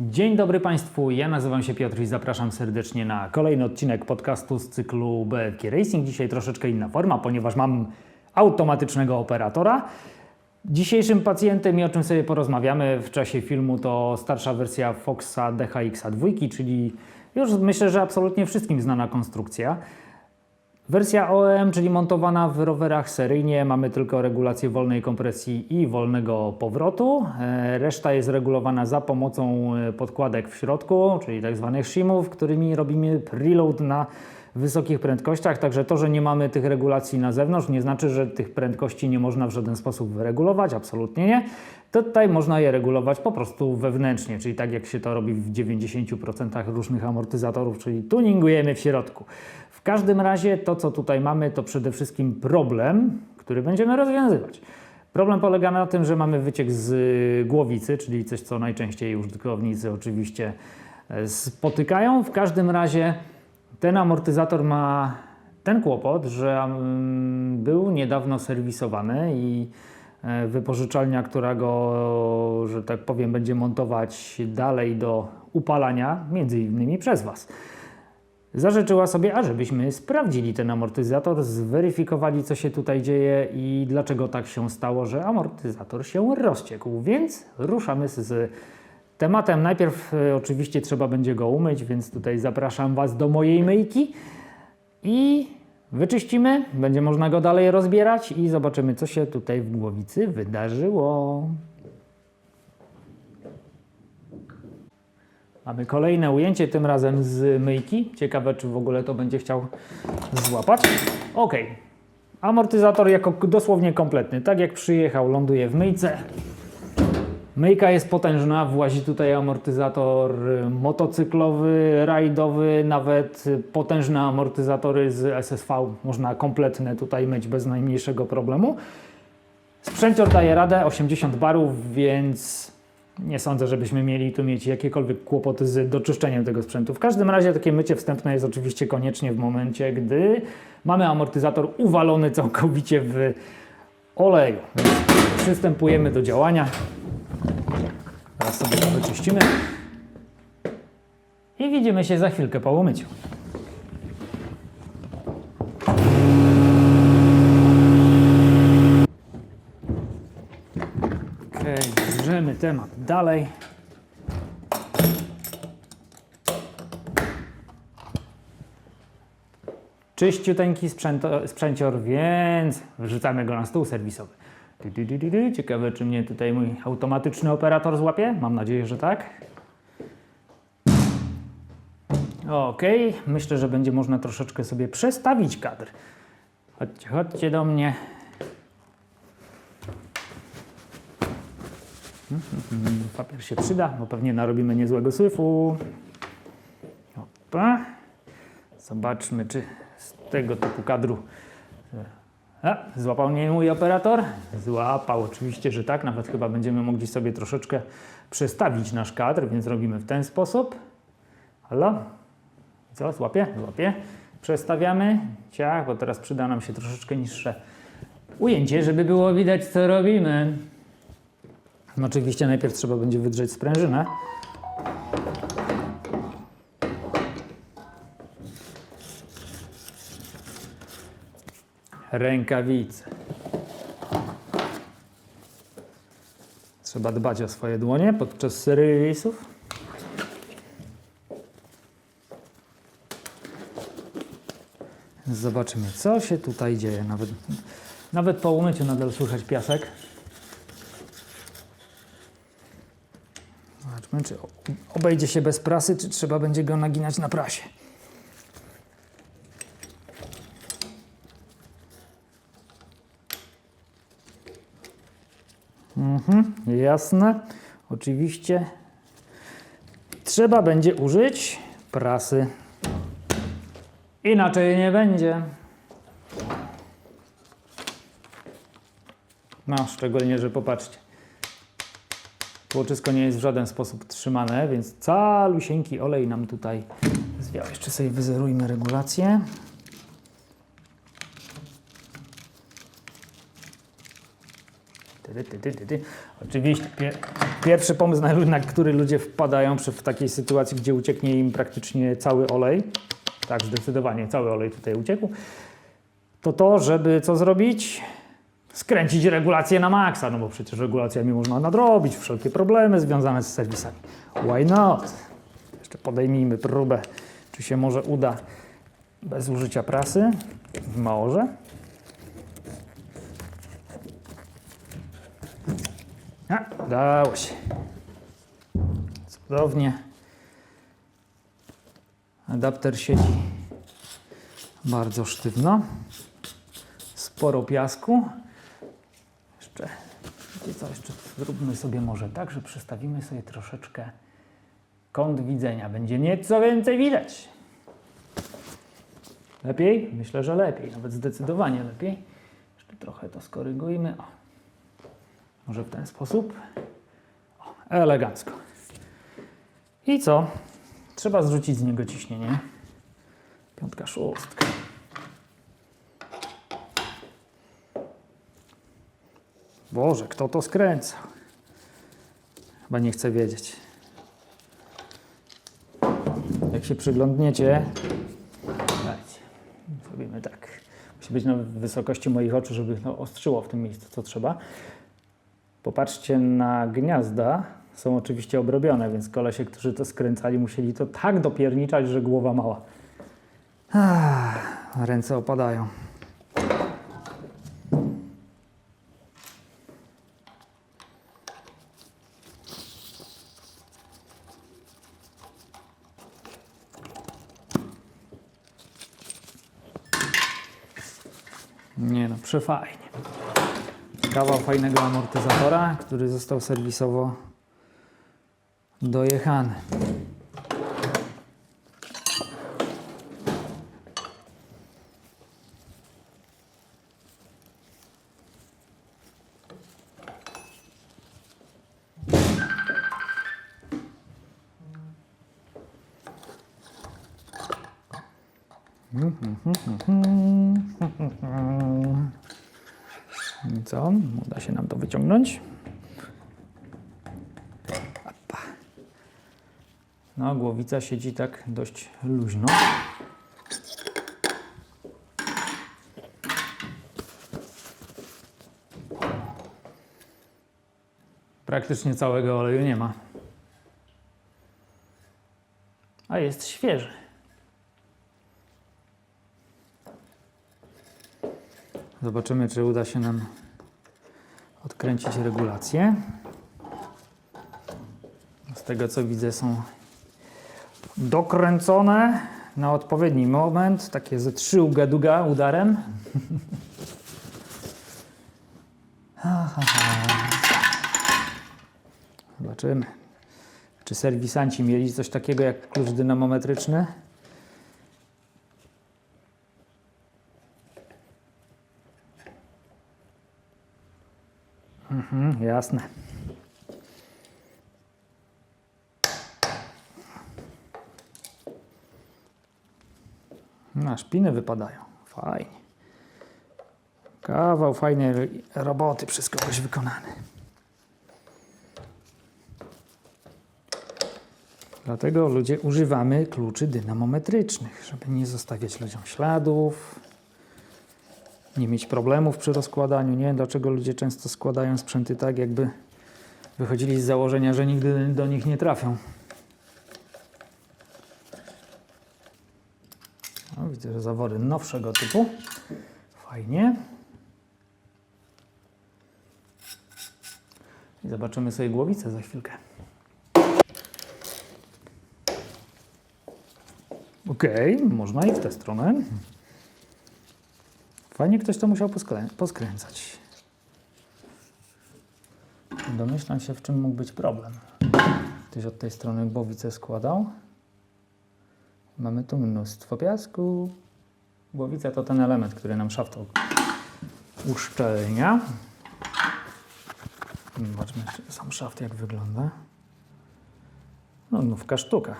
Dzień dobry Państwu, ja nazywam się Piotr i zapraszam serdecznie na kolejny odcinek podcastu z cyklu BFG Racing. Dzisiaj troszeczkę inna forma, ponieważ mam automatycznego operatora. Dzisiejszym pacjentem i o czym sobie porozmawiamy w czasie filmu to starsza wersja Foxa DHX 2, czyli już myślę, że absolutnie wszystkim znana konstrukcja. Wersja OEM, czyli montowana w rowerach seryjnie, mamy tylko regulację wolnej kompresji i wolnego powrotu. E, Reszta jest regulowana za pomocą e, podkładek w środku, czyli tak zwanych shimów, którymi robimy preload na wysokich prędkościach. Także to, że nie mamy tych regulacji na zewnątrz, nie znaczy, że tych prędkości nie można w żaden sposób wyregulować. Absolutnie nie. Tutaj można je regulować po prostu wewnętrznie, czyli tak jak się to robi w 90% różnych amortyzatorów, czyli tuningujemy w środku. Każdym razie to, co tutaj mamy, to przede wszystkim problem, który będziemy rozwiązywać. Problem polega na tym, że mamy wyciek z y, głowicy, czyli coś, co najczęściej użytkownicy oczywiście e, spotykają. W każdym razie ten amortyzator ma ten kłopot, że mm, był niedawno serwisowany i e, wypożyczalnia, która go, że tak powiem, będzie montować dalej do upalania, między innymi przez Was. Zażyczyła sobie, ażebyśmy sprawdzili ten amortyzator, zweryfikowali, co się tutaj dzieje i dlaczego tak się stało, że amortyzator się rozciekł. Więc ruszamy z, tematem. Najpierw e, oczywiście trzeba będzie go umyć, więc tutaj zapraszam Was do mojej myjki i wyczyścimy. Będzie można go dalej rozbierać i zobaczymy, co się tutaj w głowicy wydarzyło. Mamy kolejne ujęcie, tym razem z myjki. Ciekawe, czy w ogóle to będzie chciał złapać. Ok. Amortyzator jako dosłownie kompletny. Tak jak przyjechał, ląduje w myjce. Myjka jest potężna, włazi tutaj amortyzator y, motocyklowy, rajdowy, nawet potężne amortyzatory z SSV można kompletne tutaj myć bez najmniejszego problemu. Sprzęcior daje radę, 80 barów, więc nie sądzę, żebyśmy mieli tu mieć jakiekolwiek kłopoty z doczyszczeniem tego sprzętu. W każdym razie takie mycie wstępne jest oczywiście koniecznie w momencie, gdy mamy amortyzator uwalony całkowicie w oleju. Przystępujemy do działania. Teraz sobie to wyczyścimy. I widzimy się za chwilkę po umyciu. Okej, bierzemy temat dalej. Czyściuteńki sprzęto, sprzęcior, więc wrzucamy go na stół serwisowy. Ciekawe, czy mnie tutaj mój automatyczny operator złapie. Mam nadzieję, że tak. Ok, myślę, że będzie można troszeczkę sobie przestawić kadr. Chodźcie, chodźcie do mnie. Papier się przyda, bo pewnie narobimy niezłego syfu. Opa. Zobaczmy, czy z tego typu kadru. A, złapał mnie mój operator? Złapał, oczywiście, że tak. Nawet chyba będziemy mogli sobie troszeczkę przestawić nasz kadr, więc robimy w ten sposób. Halo? Co? Złapie? Złapie. Przestawiamy. Ciach, bo teraz przyda nam się troszeczkę niższe ujęcie, żeby było widać, co robimy. No oczywiście najpierw trzeba będzie wydrzeć sprężynę. Rękawice. Trzeba dbać o swoje dłonie podczas serii rejsów. Zobaczymy, co się tutaj dzieje. Nawet, nawet po umyciu nadal słychać piasek. Czy obejdzie się bez prasy, czy trzeba będzie go naginać na prasie. Mhm, jasne. Oczywiście trzeba będzie użyć prasy. Inaczej nie będzie. No, szczególnie, że popatrzcie. Tłoczysko nie jest w żaden sposób trzymane, więc calusieńki olej nam tutaj zwiał. Jeszcze sobie wyzerujmy regulację. Ty, ty, ty, ty. Oczywiście pie, pierwszy pomysł, na, na który ludzie wpadają przy, w takiej sytuacji, gdzie ucieknie im praktycznie cały olej, tak zdecydowanie cały olej tutaj uciekł, to to, żeby co zrobić? Skręcić regulację na maksa, no bo przecież regulacjami można nadrobić wszelkie problemy związane z serwisami. Why not? Jeszcze podejmijmy próbę, czy się może uda bez użycia prasy. Może. A, udało się. Cudownie. Adapter siedzi bardzo sztywno. Sporo piasku. Jeszcze, wiecie co, jeszcze zróbmy sobie może tak, że przestawimy sobie troszeczkę kąt widzenia. Będzie nieco więcej widać. Lepiej? Myślę, że lepiej. Nawet zdecydowanie lepiej. Jeszcze trochę to skorygujmy. O. Może w ten sposób. O, elegancko. I co? Trzeba zrzucić z niego ciśnienie. Piątka, szóstka. Boże, kto to skręcał? Chyba nie chcę wiedzieć. Jak się przyglądniecie, Słuchajcie, zrobimy tak. Musi być na wysokości moich oczu, żeby to ostrzyło w tym miejscu, co trzeba. Popatrzcie na gniazda. Są oczywiście obrobione, więc kolesie, którzy to skręcali, musieli to tak dopierniczać, że głowa mała. Ręce opadają. Nie no, przefajnie. Kawał fajnego amortyzatora, który został serwisowo dojechany. I co? Uda się nam to wyciągnąć. No, głowica siedzi tak dość luźno. Praktycznie całego oleju nie ma. A jest świeży. Zobaczymy, czy uda się nam odkręcić regulację. Z tego co widzę, są dokręcone na odpowiedni moment. Takie ze trzy ugaduga udarem. Zobaczymy. Czy serwisanci mieli coś takiego jak klucz dynamometryczny? Mhm, jasne. No, szpiny wypadają. Fajnie. Kawał fajnej roboty przez kogoś wykonany. Dlatego ludzie używamy kluczy dynamometrycznych, żeby nie zostawiać ludziom śladów, nie mieć problemów przy rozkładaniu. Nie wiem, dlaczego ludzie często składają sprzęty tak, jakby wychodzili z założenia, że nigdy do nich nie trafią. O, widzę, że zawory nowszego typu. Fajnie. I zobaczymy sobie głowicę za chwilkę. Okej, można i w tę stronę. Fajnie ktoś to musiał poskrę- poskręcać. Domyślam się, w czym mógł być problem. Ktoś od tej strony głowicę składał. Mamy tu mnóstwo piasku. Głowica to ten element, który nam szaft uszczelnia. Zobaczmy sam szaft jak wygląda. No, nówka sztuka.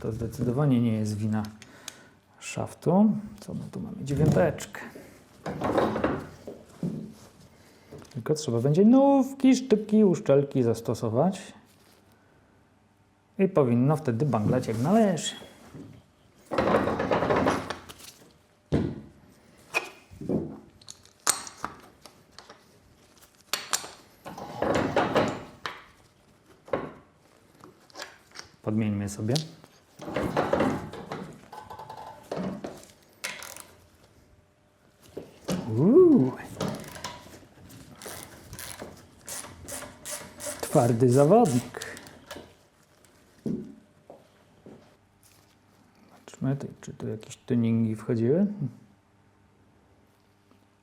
To zdecydowanie nie jest wina szaftu. Co my tu mamy? Dziewiąteczkę. Tylko trzeba będzie nówki, sztyki, uszczelki zastosować. I powinno wtedy banglać jak należy. Podmieńmy sobie. Twardy zawodnik. Zobaczmy, czy tu jakieś tuningi wchodziły.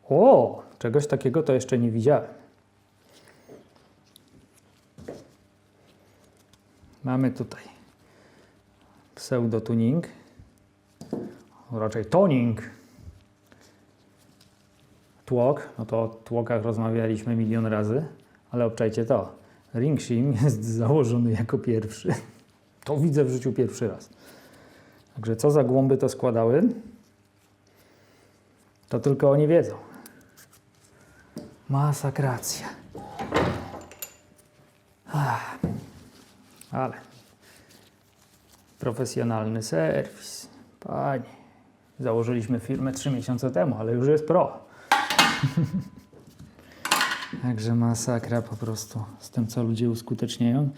O, czegoś takiego to jeszcze nie widziałem. Mamy tutaj pseudo-tuning, raczej toning. Tłok, no to o tłokach rozmawialiśmy milion razy, ale obczajcie to. Ring shim jest założony jako pierwszy. To widzę w życiu pierwszy raz. Także co za głąby to składały, to tylko oni wiedzą. Masakracja. Ach, ale profesjonalny serwis. Panie, założyliśmy firmę trzy miesiące temu, ale już jest pro. Także masakra po prostu z tym, co ludzie uskuteczniają.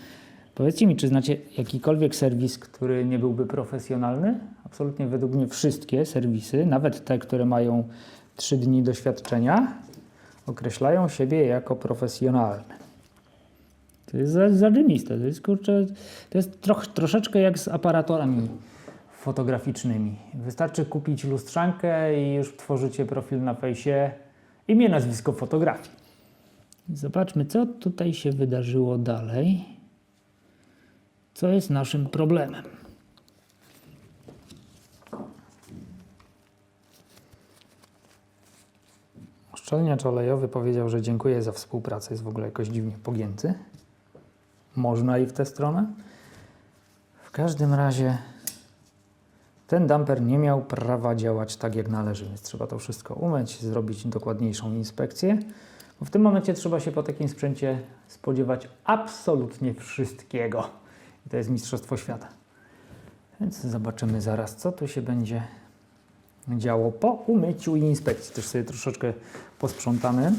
Powiedzcie mi, czy znacie jakikolwiek serwis, który nie byłby profesjonalny? Absolutnie według mnie wszystkie serwisy, nawet te, które mają 3 dni doświadczenia, określają siebie jako profesjonalne. To jest za- zadymiste, to jest kurczę, to jest troch, troszeczkę jak z aparatorami fotograficznymi. Wystarczy kupić lustrzankę i już tworzycie profil na fejsie, imię, nazwisko fotografii. Zobaczmy, co tutaj się wydarzyło dalej. Co jest naszym problemem? Uszczelniacz olejowy powiedział, że dziękuję za współpracę. Jest w ogóle jakoś dziwnie pogięty. Można i w tę stronę. W każdym razie ten damper nie miał prawa działać tak jak należy, więc trzeba to wszystko umyć, zrobić dokładniejszą inspekcję. Bo w tym momencie trzeba się po takim sprzęcie spodziewać absolutnie wszystkiego. I to jest Mistrzostwo Świata. Więc zobaczymy zaraz, co tu się będzie działo po umyciu i inspekcji. Też sobie troszeczkę posprzątamy.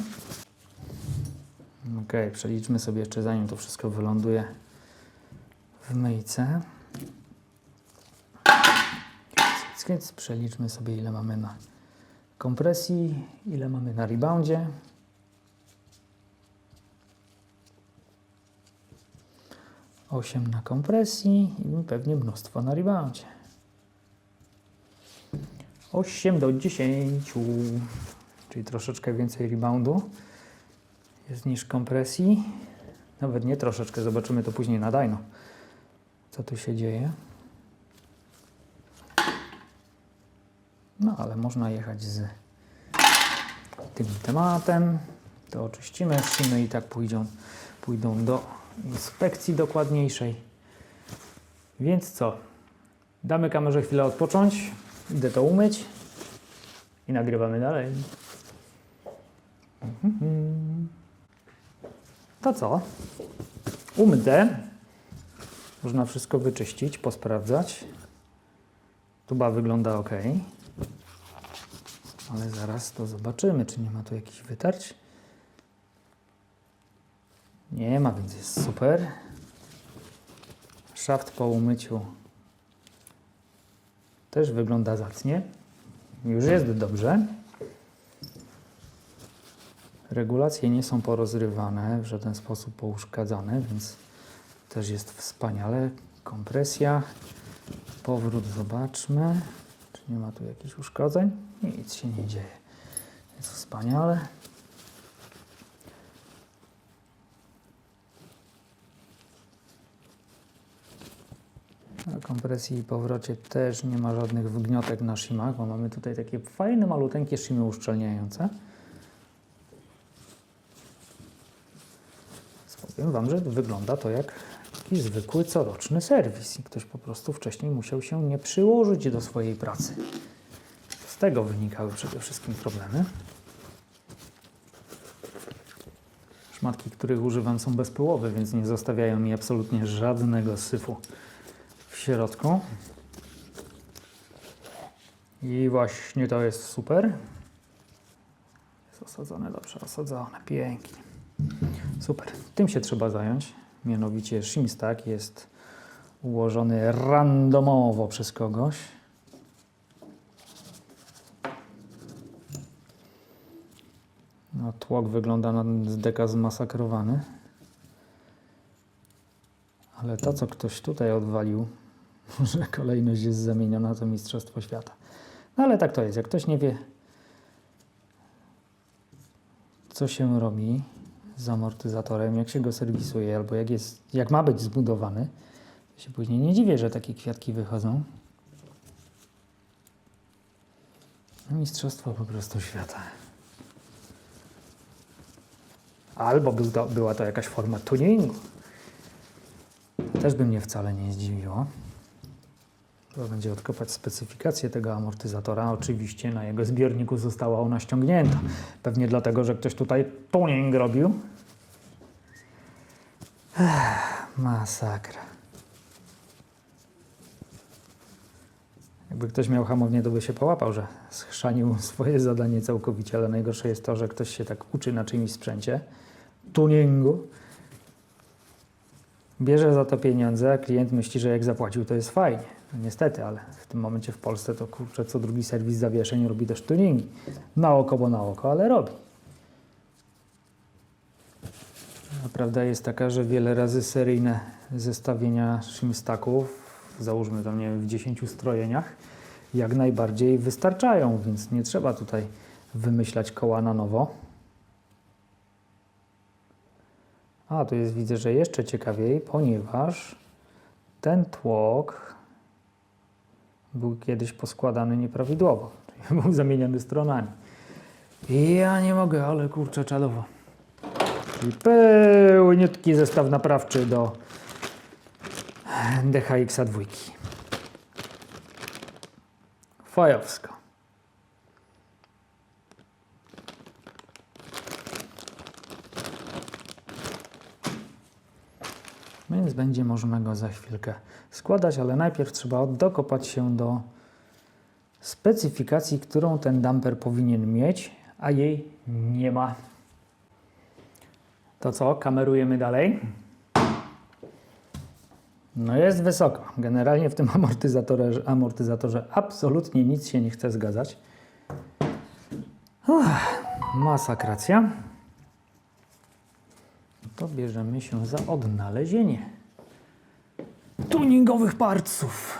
Ok, przeliczmy sobie jeszcze zanim to wszystko wyląduje w myjce. Przeliczmy sobie ile mamy na kompresji, ile mamy na reboundzie. Osiem na kompresji i pewnie mnóstwo na reboundzie. 8 do 10, czyli troszeczkę więcej reboundu jest niż kompresji. Nawet nie troszeczkę, zobaczymy to później na dyno, co tu się dzieje. No ale można jechać z tym tematem. To oczyścimy, szymy i tak pójdą, pójdą do inspekcji dokładniejszej. Więc co? Damy kamerze chwilę odpocząć. Idę to umyć i nagrywamy dalej. Mhm. To co? Umyte. Można wszystko wyczyścić, posprawdzać. Tuba wygląda ok. Ale zaraz to zobaczymy, czy nie ma tu jakichś wytarć. Nie ma, więc jest super. Szaft po umyciu też wygląda zacnie. Już jest dobrze. Regulacje nie są porozrywane, w żaden sposób pouszkadzane, więc też jest wspaniale. Kompresja. Powrót zobaczmy. Czy nie ma tu jakichś uszkodzeń? Nic się nie dzieje. Jest wspaniale. Na kompresji i powrocie też nie ma żadnych wgniotek na szymach, bo mamy tutaj takie fajne, maluteńkie szymy uszczelniające. Powiem Wam, że wygląda to jak taki zwykły coroczny serwis i ktoś po prostu wcześniej musiał się nie przyłożyć do swojej pracy. Z tego wynikały przede wszystkim problemy. Szmatki, których używam są bezpyłowe, więc nie zostawiają mi absolutnie żadnego syfu w środku. I właśnie to jest super. Jest osadzone dobrze, osadzone, pięknie. Super, tym się trzeba zająć. Mianowicie Shimstack jest ułożony randomowo przez kogoś. No, tłok wygląda na z deka zmasakrowany. Ale to, co ktoś tutaj odwalił, że kolejność jest zamieniona, to Mistrzostwo Świata. No ale tak to jest. Jak ktoś nie wie, co się robi z amortyzatorem, jak się go serwisuje, albo jak, jest, jak ma być zbudowany, to się później nie dziwię, że takie kwiatki wychodzą. No, Mistrzostwo po prostu świata. Albo był to, była to jakaś forma tuningu. Też by mnie wcale nie zdziwiło. Trzeba będzie odkopać specyfikację tego amortyzatora. Oczywiście na jego zbiorniku została ona ściągnięta. Pewnie dlatego, że ktoś tutaj tuning robił. Ech, masakra. Jakby ktoś miał hamownię, to by się połapał, że schrzanił swoje zadanie całkowicie, ale najgorsze jest to, że ktoś się tak uczy na czymś sprzęcie, tuningu, bierze za to pieniądze, a klient myśli, że jak zapłacił, to jest fajnie. Niestety, ale w tym momencie w Polsce to kurczę, co drugi serwis zawieszeń robi też tuningi. Na oko, bo na oko, ale robi. Prawda jest taka, że wiele razy seryjne zestawienia shimstacków, załóżmy tam, nie wiem, w 10 strojeniach, jak najbardziej wystarczają, więc nie trzeba tutaj wymyślać koła na nowo. A, tu jest, widzę, że jeszcze ciekawiej, ponieważ ten tłok był kiedyś poskładany nieprawidłowo, czyli był zamieniony stronami. I ja nie mogę, ale kurczę, czadowo. Czyli pełniutki zestaw naprawczy do DHX-a dwójki. Fajowsko. Więc będzie można go za chwilkę składać, ale najpierw trzeba dokopać się do specyfikacji, którą ten damper powinien mieć, a jej nie ma. To co, kamerujemy dalej? No jest wysoko. Generalnie w tym amortyzatorze, amortyzatorze absolutnie nic się nie chce zgadzać. Uff, masakracja. To bierzemy się za odnalezienie tuningowych parców.